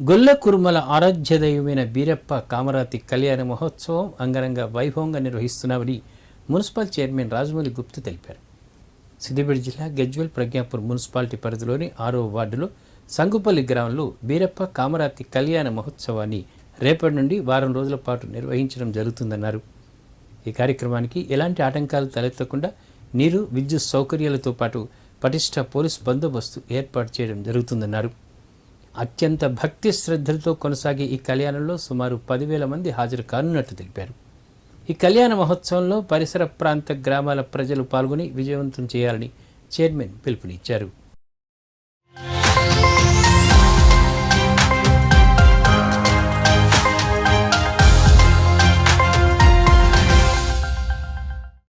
గొల్ల కురుమల ఆరాధ్య దైవమైన బీరప్ప కామరాతి కళ్యాణ మహోత్సవం అంగరంగ వైభవంగా నిర్వహిస్తున్నామని మున్సిపల్ చైర్మన్ రాజమౌళి గుప్తు తెలిపారు. సిద్దిపేట జిల్లా గజ్వెల్ ప్రజ్ఞాపూర్ మున్సిపాలిటీ పరిధిలోని ఆరో వార్డులో సంగుపల్లి గ్రామంలో బీరప్ప కామరాతి కళ్యాణ మహోత్సవాన్ని రేపటి నుండి వారం రోజుల పాటు నిర్వహించడం జరుగుతుందన్నారు. ఈ కార్యక్రమానికి ఎలాంటి ఆటంకాలు తలెత్తకుండా నీరు విద్యుత్ సౌకర్యాలతో పాటు పటిష్ట పోలీస్ బందోబస్తు ఏర్పాటు చేయడం జరుగుతుందన్నారు. అత్యంత భక్తి శ్రద్ధలతో కొనసాగే ఈ కళ్యాణంలో సుమారు పదివేల మంది హాజరు కానున్నట్లు తెలిపారు. ఈ కళ్యాణ మహోత్సవంలో పరిసర ప్రాంత గ్రామాల ప్రజలు పాల్గొని విజయవంతం చేయాలని చైర్మన్ పిలుపునిచ్చారు.